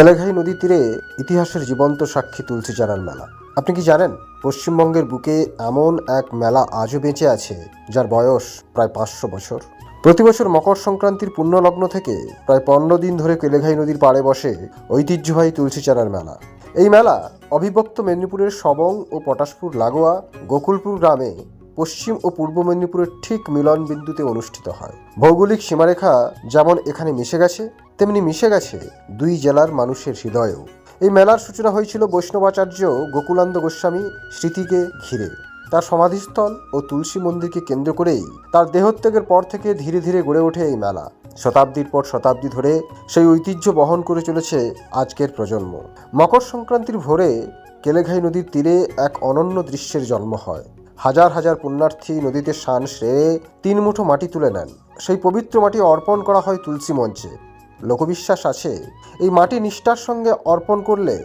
কেলাঘাই নদীর তীরে ইতিহাসের জীবন্ত সাক্ষী তুলসী চারার মেলা। আপনি কি জানেন, পশ্চিমবঙ্গের বুকে এমন এক মেলা আজও বেঁচে আছে, যার বয়স প্রায় পাঁচশো বছর? প্রতি বছর মকর সংক্রান্তির পুণ্যলগ্ন থেকে প্রায় পনেরো দিন ধরে কেলেঘাই নদীর পাড়ে বসে ঐতিহ্যবাহী তুলসী চারার মেলা। এই মেলা অবিভক্ত মেদিনীপুরের সবং ও পটাশপুর লাগোয়া গোকুলপুর গ্রামে পশ্চিম ও পূর্ব মেদিনীপুরের ঠিক মিলন বিন্দুতে অনুষ্ঠিত হয়। ভৌগোলিক সীমারেখা যেমন এখানে মিশে গেছে, তেমনি মিশে গেছে দুই জেলার মানুষের হৃদয়েও। এই মেলার সূচনা হয়েছিল বৈষ্ণবাচার্য গোকুলানন্দ গোস্বামী স্মৃতিকে ঘিরে। তার সমাধিস্থল ও তুলসী মন্দিরকে কেন্দ্র করেই তার দেহত্যাগের পর থেকে ধীরে ধীরে গড়ে ওঠে এই মেলা। শতাব্দীর পর শতাব্দী ধরে সেই ঐতিহ্য বহন করে চলেছে আজকের প্রজন্ম। মকর সংক্রান্তির ভোরে কেলেঘাই নদীর তীরে এক অনন্য দৃশ্যের জন্ম হয়। হাজার হাজার পুণ্যার্থী নদীতে স্নান সেরে তিন মুঠো মাটি তুলে নেন। সেই পবিত্র মাটি অর্পণ করা হয় তুলসী মঞ্চে। লোকবিশ্বাস আছে, এই মাটি নিষ্ঠার সঙ্গে অর্পণ করলে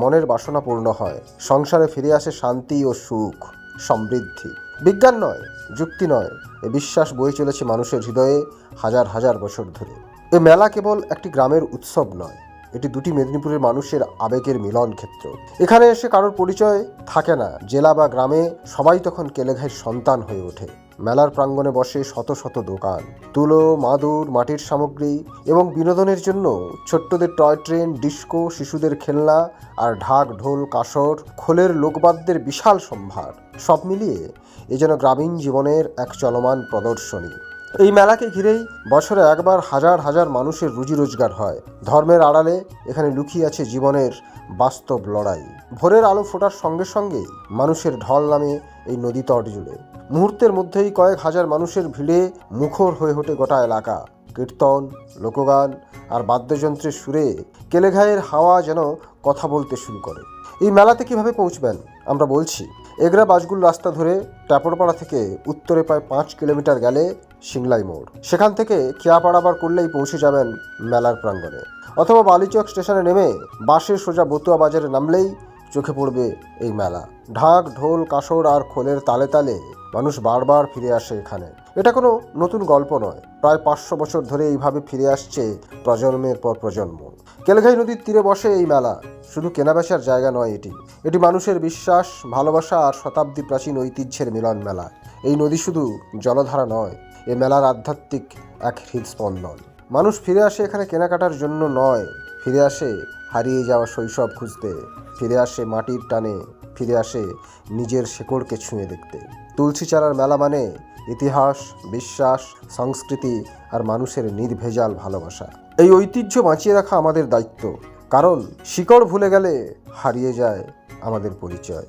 মনের বাসনা পূর্ণ হয়। সংসারে ফিরে আসে শান্তি ও সুখ, সমৃদ্ধি। বিজ্ঞান নয়, যুক্তি নয়, এ বিশ্বাস বয়ে চলেছে মানুষের হৃদয়ে হাজার হাজার বছর ধরে। এ মেলা কেবল একটি গ্রামের উৎসব নয় এটি দুটি মেদিনীপুরের মানুষের আবেগের মিলন ক্ষেত্র। এখানে এসে কারোর পরিচয় থাকে না। জেলা বা গ্রামে সবাই তখন কেলেঘাইয়ের সন্তান হয়ে ওঠে। মেলার প্রাঙ্গণে বসে শত শত দোকান। তুলো, মাদুর, মাটির সামগ্রী এবং বিনোদনের জন্য ছোট্টদের টয় ট্রেন, ডিস্কো, শিশুদের খেলনা আর ঢাক, ঢোল, কাসর, খোলের লোকবাদ্যের বিশাল সম্ভার। সব মিলিয়ে এ যেন গ্রামীণ জীবনের এক চলমান প্রদর্শনী। এই মেলাকে ঘিরেই বছরে একবার হাজার হাজার মানুষের রুজি রোজগার হয়। ধর্মের আড়ালে এখানে লুকিয়ে আছে জীবনের বাস্তব লড়াই। ভোরের আলো ফোটার সঙ্গে সঙ্গেই মানুষের ঢল নামে এই নদী তট জুড়ে। মুহূর্তের মধ্যেই কয়েক হাজার মানুষের ভিড়ে মুখর হয়ে ওঠে গোটা এলাকা। কীর্তন, লোকগান আর বাদ্যযন্ত্রের সুরে কেলেঘায়ের হাওয়া যেন কথা বলতে শুরু করে। এই মেলাতে কীভাবে পৌঁছবেন? আমরা বলছি, এগরা বাসগুল রাস্তা ধরে ট্যাপরপাড়া থেকে উত্তরে প্রায় পাঁচ কিলোমিটার গেলে সিংলাই মোড়। সেখান থেকে খেয়াপাড়াবার করলেই পৌঁছে যাবেন মেলার প্রাঙ্গণে। অথবা বালিচক স্টেশনে নেমে বাসে সোজা বতুয়া বাজারে নামলেই চোখে পড়বে এই মেলা। ঢাক, ঢোল, কাসর আর খোলের তালে তালে মানুষ বারবার ফিরে আসে এখানে। এটা কোনো নতুন গল্প নয়। প্রায় পাঁচশো বছর ধরে এইভাবে ফিরে আসছে প্রজন্মের পর প্রজন্ম। কেলঘাই নদীর তীরে বসে এই মেলা। শুধু কেনাবেচার জায়গা নয় এটি। এটি মানুষের বিশ্বাস, ভালোবাসা আর শতাব্দী প্রাচীন ঐতিহ্যের মিলন মেলা এই নদী শুধু জলধারা নয় এ মেলার আধ্যাত্মিক এক হৃদস্পন্দন মানুষ ফিরে আসে এখানে কেনাকাটার জন্য নয়। ফিরে আসে হারিয়ে যাওয়া শৈশব খুঁজতে। ফিরে আসে মাটির টানে। ফিরে আসে নিজের শেকড়কে ছুঁয়ে দেখতে। তুলসী চারার মেলা মানে ইতিহাস, বিশ্বাস, সংস্কৃতি আর মানুষের নির্ভেজাল ভালোবাসা। এই ঐতিহ্য বাঁচিয়ে রাখা আমাদের দায়িত্ব। কারণ শিকড় ভুলে গেলে হারিয়ে যায় আমাদের পরিচয়।